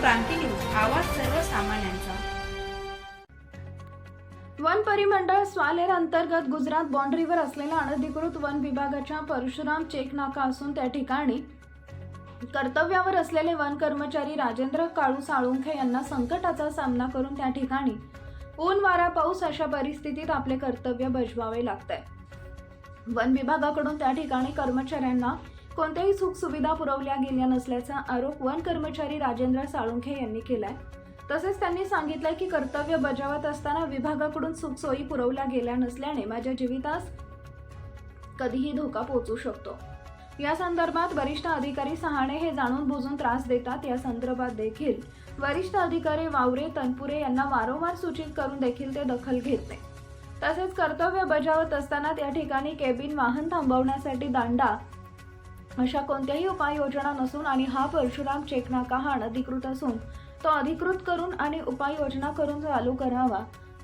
क्रांती news आवाज सर्वसामान्यांचा. One परिमंडळ स्वालेर अंतर्गत गुजरात बाँड्रीवर असलेला अनधिकृत वन विभागाच्या परशुराम चेक नाका असून त्या ठिकाणी कर्तव्यावर असलेले वन कर्मचारी राजेंद्र काळू साळुंखे यांना संकटाचा सामना करून त्या ठिकाणी ऊन वारा पाऊस अशा परिस्थितीत आपले कर्तव्य बजवावे लागतंय. वन विभागाकडून त्या ठिकाणी कर्मचाऱ्यांना कोणत्याही सुखसुविधा पुरवल्या गेल्या नसल्याचा आरोप वन कर्मचारी राजेंद्र साळुंखे यांनी केलाय. तसेच त्यांनी सांगितलंय की कर्तव्य बजावत असताना विभागाकडून सुखसोयी पुरवल्या गेल्या नसल्याने माझ्या जीवितास कधीही धोका पोहोचू शकतो. या संदर्भात वरिष्ठ अधिकारी सहाणे हे जाणून बुजून त्रास देतात. या संदर्भात देखील वरिष्ठ अधिकारी वावरे तनपुरे यांना वारंवार सूचित करून देखील ते दखल घेत नाही तसेच कर्तव्य बजावत असताना त्या ठिकाणी केबिन वाहन थांबवण्यासाठी दांडा अशा कोणत्याही उपाययोजना नसून आणि हा परशुराम चेकनाका हा अनधिकृत असून तो अधिकृत करून आणि उपाययोजना करून चालू करावा.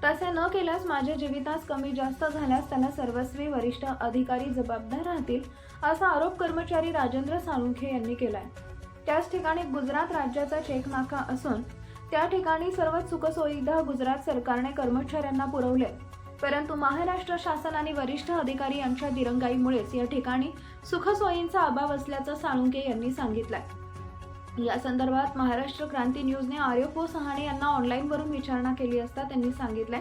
तसे न केल्यास माझ्या जीवितास कमी जास्त झाल्यास त्यांना सर्वस्वी वरिष्ठ अधिकारी जबाबदार राहतील असा आरोप कर्मचारी राजेंद्र साळुंखे यांनी केलाय. त्याच ठिकाणी गुजरात राज्याचा चेक नाका असून त्या ठिकाणी सर्व सुखसुविधा गुजरात सरकारने कर्मचाऱ्यांना पुरवले परंतु महाराष्ट्र शासन आणि वरिष्ठ अधिकारी यांच्या दिरंगाईमुळेच या ठिकाणी सुखसोयींचा अभाव असल्याचं साळुंके यांनी सांगितलंय. या संदर्भात महाराष्ट्र क्रांती न्यूजने आर्यपो सहाणे यांना ऑनलाईनवरून विचारणा केली असता त्यांनी सांगितलंय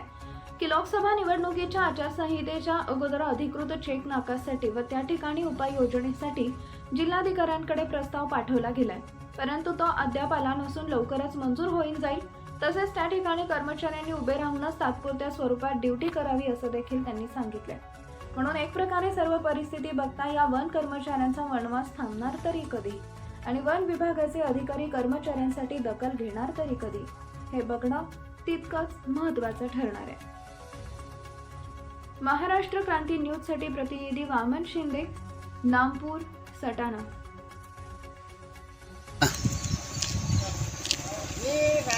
की लोकसभा निवडणुकीच्या आचारसंहितेच्या अगोदर अधिकृत चेक नाकासाठी व त्या ठिकाणी उपाययोजनेसाठी जिल्हाधिकाऱ्यांकडे प्रस्ताव पाठवला गेलाय. परंतु तो अद्याप आला नसून लवकरच मंजूर होईल जाईल तसेच त्या ठिकाणी कर्मचाऱ्यांनी उभे राहूनच तात्पुरत्या स्वरूपात ड्युटी करावी असं देखील त्यांनी सांगितलंय. म्हणून एक प्रकारे सर्व परिस्थिती बघता या वन कर्मचाऱ्यांचा वनवास थांबणार तरी कधी? आणि वन विभागाचे अधिकारी कर्मचाऱ्यांसाठी दखल घेणार तरी कधी? हे बघणं तितकंच महत्वाचं ठरणार आहे. महाराष्ट्र क्रांती न्यूजसाठी प्रतिनिधी वामन शिंदे नामपूर सटाणा.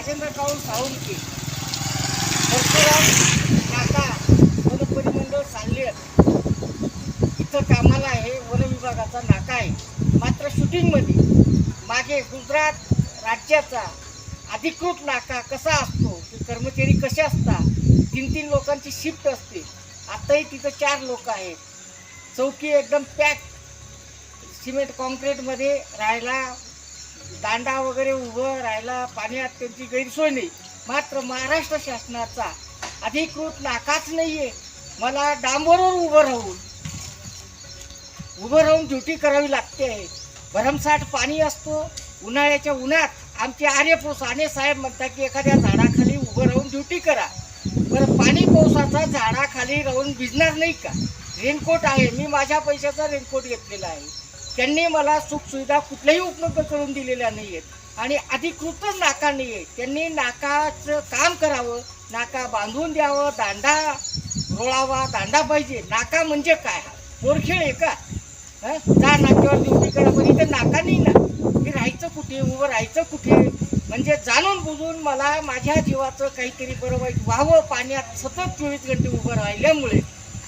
राजेंद्र काऊन साळुंके? परशुराम काका वनपरिमंडळ परिमंडळ सांगलीर इथं कामाला आहे वन विभागाचा नाका आहे. मात्र शूटिंगमध्ये मागे गुजरात राज्याचा अधिकृत नाका कसा असतो ते कर्मचारी कसे असतात तीन तीन लोकांची शिफ्ट असते. आत्ताही तिथं चार लोक आहेत. चौकी एकदम पॅक सिमेंट कॉन्क्रीटमध्ये राहायला दांडा वगैरे उभं राहायला पाण्यात त्यांची गैरसोय नाही. मात्र महाराष्ट्र शासनाचा अधिकृत नाकाच नाहीये. मला डांबरवर उभं राहून उभं राहून ड्युटी करावी लागते आहे. भरमसाठ पाणी असतो उन्हाळ्याच्या उन्हात आमचे आर्यपो साने साहेब म्हणतात की एखाद्या झाडाखाली उभं राहून ड्युटी करा. बरं पाणी पावसाचा झाडाखाली राहून भिजणार नाही का? रेनकोट आहे. मी माझ्या पैशाचा रेनकोट घेतलेला आहे. त्यांनी मला सुखसुविधा कुठल्याही उपलब्ध करून दिलेल्या नाही आहेत आणि अधिकृतच नाका नाही आहे त्यांनी नाकाचं काम करावं नाका बांधून द्यावं दांडा रोळावा दांडा पाहिजे. नाका म्हणजे काय? पोरखेळ आहे का? हं? जा नाक्यावर दिवशी करा. पण इथं नाका नाही ना. मी राहायचं कुठे? उभं राहायचं कुठे? म्हणजे जाणून बुजून मला माझ्या जीवाचं काहीतरी बरं वाईट व्हावं. पाण्यात सतत चोवीस घंटे उभं राहिल्यामुळे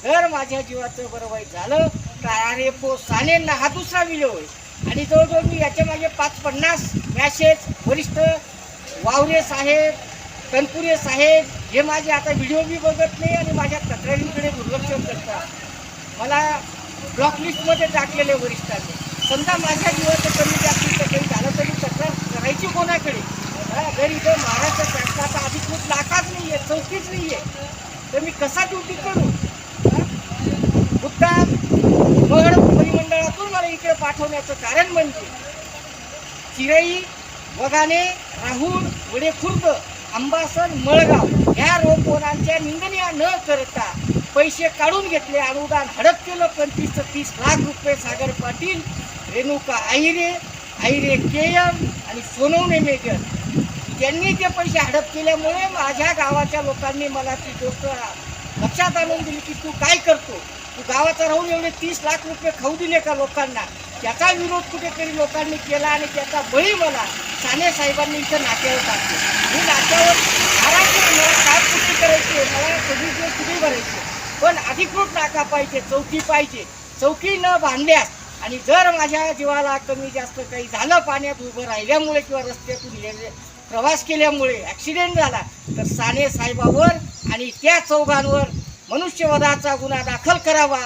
जर माझ्या जीवाचं बरं वाईट झालं तर अरे पो हा दुसरा व्हिडिओ होईल आणि जवळजवळ मी याच्या मागे पाच पन्नास मॅसेज वरिष्ठ वावरे साहेब तनपुरे साहेब हे माझे आता व्हिडिओ बी बघत नाही आणि माझ्या तक्रारींकडे दुर्लक्ष करतात. मला ब्लॉक लिस्टमध्ये टाकलेले वरिष्ठांनी. समजा माझ्या जीवाचं कमी जास्तीचं काही झालं तरी तक्रार करायची कोणाकडे? जर इथं महाराष्ट्र शासनाचा अधिकृत नाकाच नाही आहे चौकीच नाही आहे तर मी कसा ड्युटी करू? मुद्दा मुद्दाम परिमंडळातून मला इकडे पाठवण्याचं कारण म्हणजे चिरई वगाने राहुल वडेखुर्द अंबासन मळगाव ह्या रोपवनांच्या निंदण्या न करता पैसे काढून घेतले. अनुदान हडप केलं. पंचवीस ते तीस लाख रुपये सागर पाटील रेणुका आहिरे आहिरे केयम आणि सोनवणे मेजर. त्यांनी ते पैसे हडप केल्यामुळे माझ्या गावाच्या लोकांनी मला ती गोष्ट लक्षात आणून दिली की तू काय करतो? तू गावाचा राहून एवढे तीस लाख रुपये खाऊ दिले का लोकांना? त्याचा विरोध कुठेतरी लोकांनी केला आणि त्याचा बळी मला साने साहेबांनी इथं नाट्यावर टाकले. मी नाट्यावर आराम मला काय कुठे करायचे? मला सगळी दिवस कुठे भरायचे? पण अधिकृत नाका पाहिजे चौकी पाहिजे. चौकी न बांधल्यास आणि जर माझ्या जीवाला कमी जास्त काही झालं पाण्यात उभं राहिल्यामुळे किंवा रस्त्यातून गेले प्रवास केल्यामुळे ॲक्सिडेंट झाला तर साने साहेबावर आणि त्या चौघांवर मनुष्यवधाचा गुन्हा दाखल करावा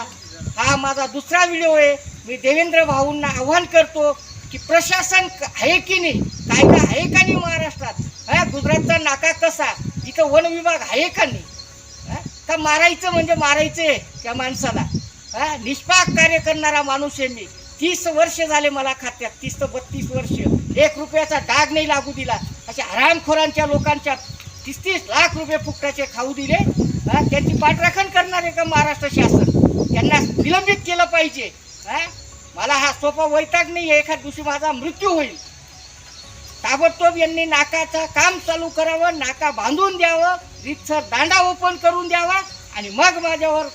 हा माझा दुसरा व्हिडिओ आहे. मी देवेंद्र भाऊंना आव्हान करतो की प्रशासन आहे की नाही कायदा आहे का नाही महाराष्ट्रात? हा गुजरातचा नाका कसा? इथं वन विभाग आहे का नाही? का मारायचं म्हणजे मारायचं आहे त्या माणसाला? हा निष्पाक कार्य करणारा माणूस आहे मी. तीस वर्ष झाले मला खात्यात तीस ते बत्तीस वर्ष. एक रुपयाचा डाग नाही लागू दिला. अशा हरामखोरांच्या लोकांच्या तीस तीस लाख रुपये फुकटाचे खाऊ दिले. त्यांची पाठराखण करणार आहे का महाराष्ट्र शासन? त्यांना विलंबित केलं पाहिजे. हा? मला हा सोपा वैताग नाही आहे एखाद दिवशी माझा मृत्यू होईल. ताबडतोब यांनी नाकाचं काम चालू करावं नाका बांधून द्यावं रितसर दांडा ओपन करून द्यावा आणि मग माझ्यावर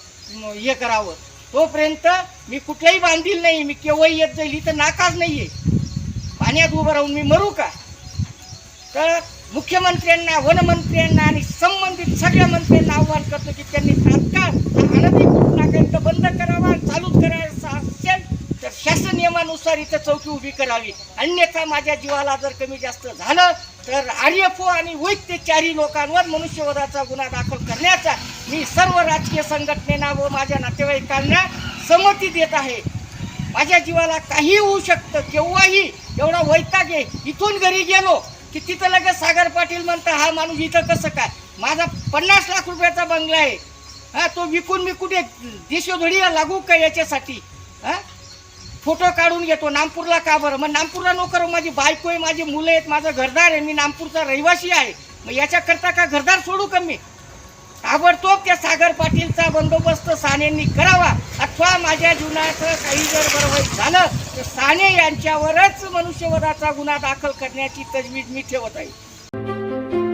हे करावं. तोपर्यंत मी कुठलाही बांधील नाही मी केव्हाही येत जाईल इथं नाकाच नाही आहे पाण्यात उभं राहून मी मरू का? तर मुख्यमंत्र्यांना वनमंत्र्यांना आणि सगळ्या मंत्र्यांना आव्हान करतो की त्यांनी तात्काळ अनधिकृत नाका इथं बंद करावा चालूच करायचा असेल तर शासन नियमानुसार इथं चौकी उभी करावी. अन्यथा माझ्या जीवाला जर कमी जास्त झालं तर आर्यफो आणि वैद्य चारी लोकांवर मनुष्यवधाचा गुन्हा दाखल करण्याचा मी सर्व राजकीय संघटनेना व माझ्या नातेवाईकांना संमती देत आहे. माझ्या जीवाला काही होऊ शकतं केव्हाही एवढा वैताग आहे. इथून घरी गेलो की तिथं लगेच सागर पाटील म्हणता हा माणूस इथं कसं काय? माझा पन्नास लाख रुपयाचा बंगला आहे. हा तो विकून मी कुठे देशोधडीला लागू का याच्यासाठी? हा? फोटो काढून घेतो. नागपूरला का बरं? मग नागपूरला नोकर माझी बायको आहे माझी मुलं आहेत माझं घरदार आहे. मी नागपूरचा रहिवासी आहे. मग याच्याकरता का घरदार सोडू का मी? ताबडतोब त्या सागर पाटीलचा बंदोबस्त सानेंनी करावा. अथवा माझ्या जीवनाचं काही जर बरोबर झालं तर साने यांच्यावरच मनुष्यवधाचा गुन्हा दाखल करण्याची तजवीज मी ठेवत आहे.